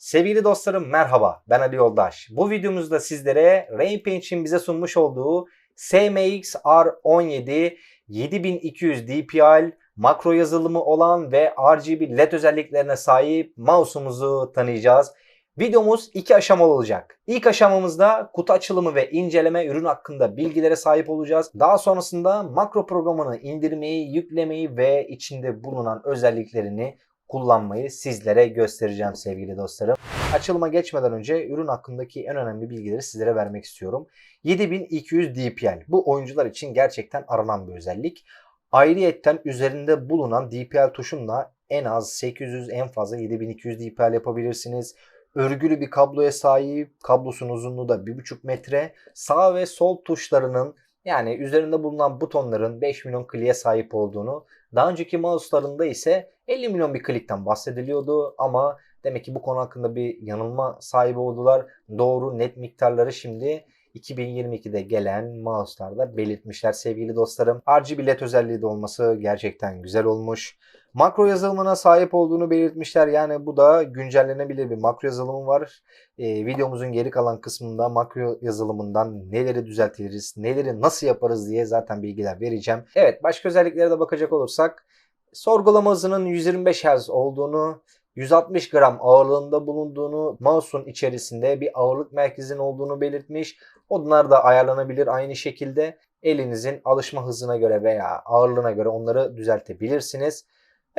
Sevgili dostlarım merhaba ben Ali Yoldaş. Bu videomuzda sizlere Rainpaint'in bize sunmuş olduğu SMX R17 7200 DPI makro yazılımı olan ve RGB LED özelliklerine sahip mouse'umuzu tanıyacağız. Videomuz iki aşamalı olacak. İlk aşamamızda kutu açılımı ve inceleme ürün hakkında bilgilere sahip olacağız. Daha sonrasında makro programını indirmeyi, yüklemeyi ve içinde bulunan özelliklerini kullanmayı sizlere göstereceğim sevgili dostlarım. Açılıma geçmeden önce ürün hakkındaki en önemli bilgileri sizlere vermek istiyorum. 7200 DPI bu oyuncular için gerçekten aranan bir özellik. Ayrıyetten üzerinde bulunan DPI tuşunla en az 800 en fazla 7200 DPI yapabilirsiniz. Örgülü bir kabloya sahip. Kablosunun uzunluğu da 1,5 metre. Sağ ve sol tuşlarının yani üzerinde bulunan butonların 5 milyon kliğe sahip olduğunu, daha önceki mouse'larında ise 50 milyon bir klikten bahsediliyordu ama demek ki bu konu hakkında bir yanılma sahibi oldular. Doğru net miktarları şimdi 2022'de gelen mouse'larda belirtmişler sevgili dostlarım. RGB LED özelliği de olması gerçekten güzel olmuş. Makro yazılımına sahip olduğunu belirtmişler. Yani bu da güncellenebilir bir makro yazılımı var. Ee, videomuzun geri kalan kısmında makro yazılımından neleri düzeltiriz, neleri nasıl yaparız diye zaten bilgiler vereceğim. Evet başka özelliklere de bakacak olursak sorgulama hızının 125 Hz olduğunu, 160 gram ağırlığında bulunduğunu, mouse'un içerisinde bir ağırlık merkezinin olduğunu belirtmiş. Onlar da ayarlanabilir aynı şekilde. Elinizin alışma hızına göre veya ağırlığına göre onları düzeltebilirsiniz.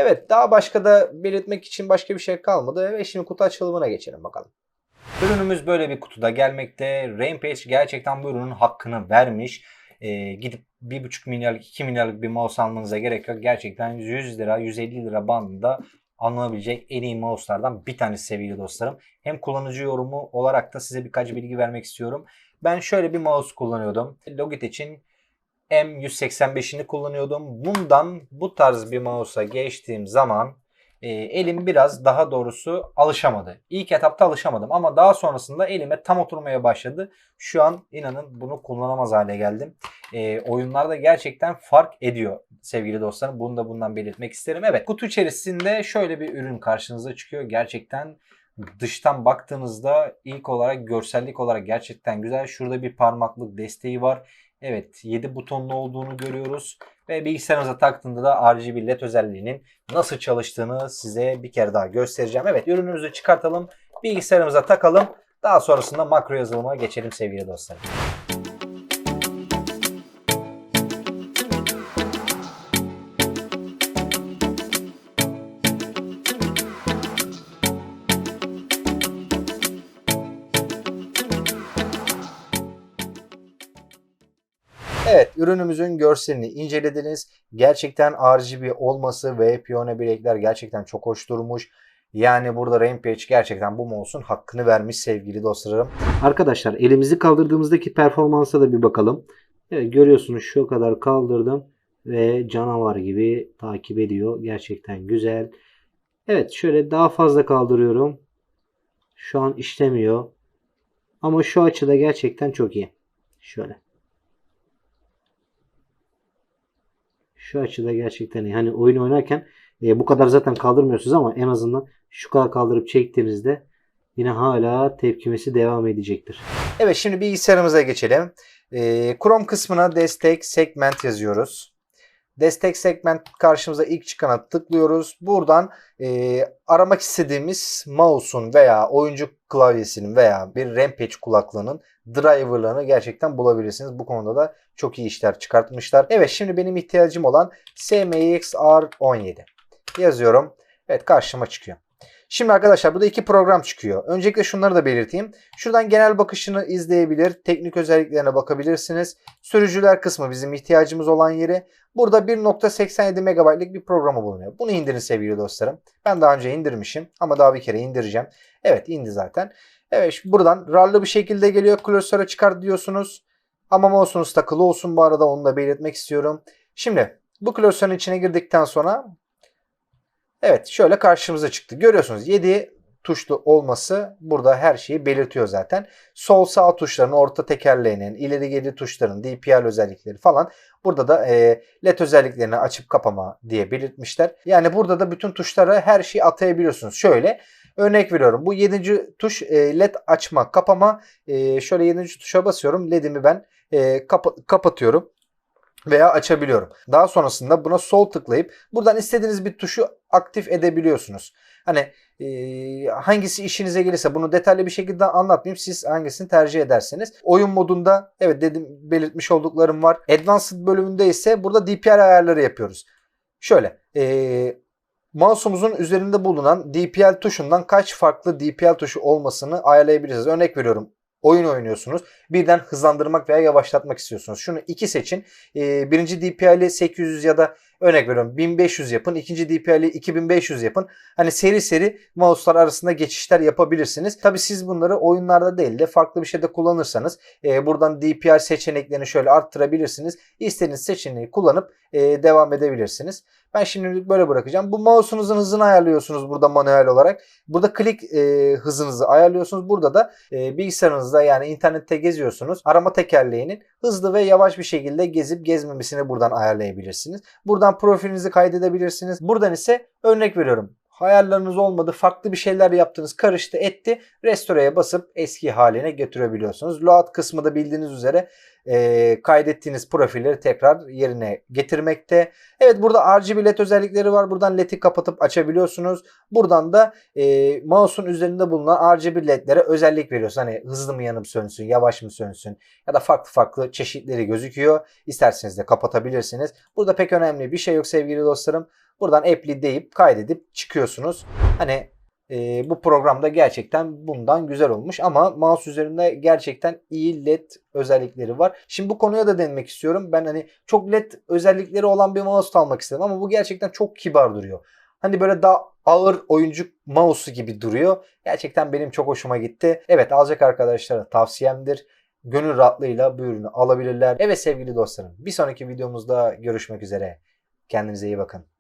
Evet daha başka da belirtmek için başka bir şey kalmadı ve şimdi kutu açılımına geçelim bakalım. Ürünümüz böyle bir kutuda gelmekte. Rampage gerçekten bu ürünün hakkını vermiş. Ee, gidip 1,5 milyarlık 2 milyarlık bir mouse almanıza gerek yok. Gerçekten 100 lira 150 lira bandında alınabilecek en iyi mouse'lardan bir tanesi sevgili dostlarım. Hem kullanıcı yorumu olarak da size birkaç bilgi vermek istiyorum. Ben şöyle bir mouse kullanıyordum. Logitech'in M185'ini kullanıyordum. Bundan bu tarz bir mouse'a geçtiğim zaman e, elim biraz daha doğrusu alışamadı. İlk etapta alışamadım ama daha sonrasında elime tam oturmaya başladı. Şu an inanın bunu kullanamaz hale geldim. E, oyunlarda gerçekten fark ediyor sevgili dostlarım. Bunu da bundan belirtmek isterim. Evet kutu içerisinde şöyle bir ürün karşınıza çıkıyor. Gerçekten dıştan baktığınızda ilk olarak görsellik olarak gerçekten güzel. Şurada bir parmaklık desteği var. Evet 7 butonlu olduğunu görüyoruz. Ve bilgisayarınıza taktığında da RGB LED özelliğinin nasıl çalıştığını size bir kere daha göstereceğim. Evet ürünümüzü çıkartalım. Bilgisayarımıza takalım. Daha sonrasında makro yazılıma geçelim sevgili dostlarım. Evet ürünümüzün görselini incelediniz. Gerçekten RGB olması ve piyano bilekler gerçekten çok hoş durmuş. Yani burada Rampage gerçekten bu mouse'un hakkını vermiş sevgili dostlarım. Arkadaşlar elimizi kaldırdığımızdaki performansa da bir bakalım. Evet, görüyorsunuz şu kadar kaldırdım ve canavar gibi takip ediyor. Gerçekten güzel. Evet şöyle daha fazla kaldırıyorum. Şu an işlemiyor. Ama şu açıda gerçekten çok iyi. Şöyle. Şu açıda gerçekten iyi. Hani oyun oynarken e, bu kadar zaten kaldırmıyorsunuz ama en azından şu kadar kaldırıp çektiğinizde yine hala tepkimesi devam edecektir. Evet şimdi bilgisayarımıza geçelim. E, Chrome kısmına destek segment yazıyoruz. Destek segment karşımıza ilk çıkana tıklıyoruz. Buradan e, aramak istediğimiz mouse'un veya oyuncu klavyesinin veya bir Rampage kulaklığının driverlarını gerçekten bulabilirsiniz. Bu konuda da çok iyi işler çıkartmışlar. Evet şimdi benim ihtiyacım olan SMX R17 yazıyorum. Evet karşıma çıkıyor. Şimdi arkadaşlar burada iki program çıkıyor. Öncelikle şunları da belirteyim. Şuradan genel bakışını izleyebilir. Teknik özelliklerine bakabilirsiniz. Sürücüler kısmı bizim ihtiyacımız olan yeri. Burada 1.87 MB'lik bir programı bulunuyor. Bunu indirin sevgili dostlarım. Ben daha önce indirmişim ama daha bir kere indireceğim. Evet indi zaten. Evet buradan RAR'lı bir şekilde geliyor. Klasöre çıkar diyorsunuz. Ama mouse'unuz takılı olsun bu arada onu da belirtmek istiyorum. Şimdi bu klasörün içine girdikten sonra Evet şöyle karşımıza çıktı. Görüyorsunuz 7 tuşlu olması burada her şeyi belirtiyor zaten. Sol sağ tuşların, orta tekerleğinin, ileri geri tuşların, DPI özellikleri falan. Burada da e, LED özelliklerini açıp kapama diye belirtmişler. Yani burada da bütün tuşlara her şeyi atayabiliyorsunuz. Şöyle Örnek veriyorum. Bu 7. tuş e, led açma kapama. E, şöyle 7. tuşa basıyorum. Ledimi ben e, kapa- kapatıyorum veya açabiliyorum. Daha sonrasında buna sol tıklayıp buradan istediğiniz bir tuşu aktif edebiliyorsunuz. Hani e, hangisi işinize gelirse bunu detaylı bir şekilde anlatmayayım. Siz hangisini tercih ederseniz. Oyun modunda evet dedim belirtmiş olduklarım var. Advanced bölümünde ise burada DPI ayarları yapıyoruz. Şöyle e, mouse'umuzun üzerinde bulunan DPL tuşundan kaç farklı DPL tuşu olmasını ayarlayabiliriz. Örnek veriyorum oyun oynuyorsunuz. Birden hızlandırmak veya yavaşlatmak istiyorsunuz. Şunu iki seçin. Ee, birinci DPI'li 800 ya da örnek veriyorum 1500 yapın. İkinci DPI'li 2500 yapın. Hani seri seri mouse'lar arasında geçişler yapabilirsiniz. Tabi siz bunları oyunlarda değil de farklı bir şeyde kullanırsanız e, buradan DPI seçeneklerini şöyle arttırabilirsiniz. İstediğiniz seçeneği kullanıp e, devam edebilirsiniz. Ben şimdilik böyle bırakacağım. Bu mouse'unuzun hızını ayarlıyorsunuz burada manuel olarak. Burada klik e, hızınızı ayarlıyorsunuz. Burada da e, bilgisayarınızda yani internette geziyorsunuz. Arama tekerleğinin hızlı ve yavaş bir şekilde gezip gezmemesini buradan ayarlayabilirsiniz. Buradan profilinizi kaydedebilirsiniz. Buradan ise örnek veriyorum. Hayalleriniz olmadı, farklı bir şeyler yaptınız, karıştı, etti. Restoreye basıp eski haline götürebiliyorsunuz. Load kısmı da bildiğiniz üzere e, kaydettiğiniz profilleri tekrar yerine getirmekte. Evet burada RGB LED özellikleri var. Buradan LED'i kapatıp açabiliyorsunuz. Buradan da e, mouse'un üzerinde bulunan RGB LED'lere özellik veriyorsunuz. Hani hızlı mı yanıp sönsün, yavaş mı sönsün ya da farklı farklı çeşitleri gözüküyor. İsterseniz de kapatabilirsiniz. Burada pek önemli bir şey yok sevgili dostlarım. Buradan apply deyip kaydedip çıkıyorsunuz. Hani e, bu programda gerçekten bundan güzel olmuş ama mouse üzerinde gerçekten iyi led özellikleri var. Şimdi bu konuya da değinmek istiyorum. Ben hani çok led özellikleri olan bir mouse almak istedim ama bu gerçekten çok kibar duruyor. Hani böyle daha ağır oyuncu mouse'u gibi duruyor. Gerçekten benim çok hoşuma gitti. Evet alacak arkadaşlara tavsiyemdir. Gönül rahatlığıyla bu ürünü alabilirler. Evet sevgili dostlarım bir sonraki videomuzda görüşmek üzere. Kendinize iyi bakın.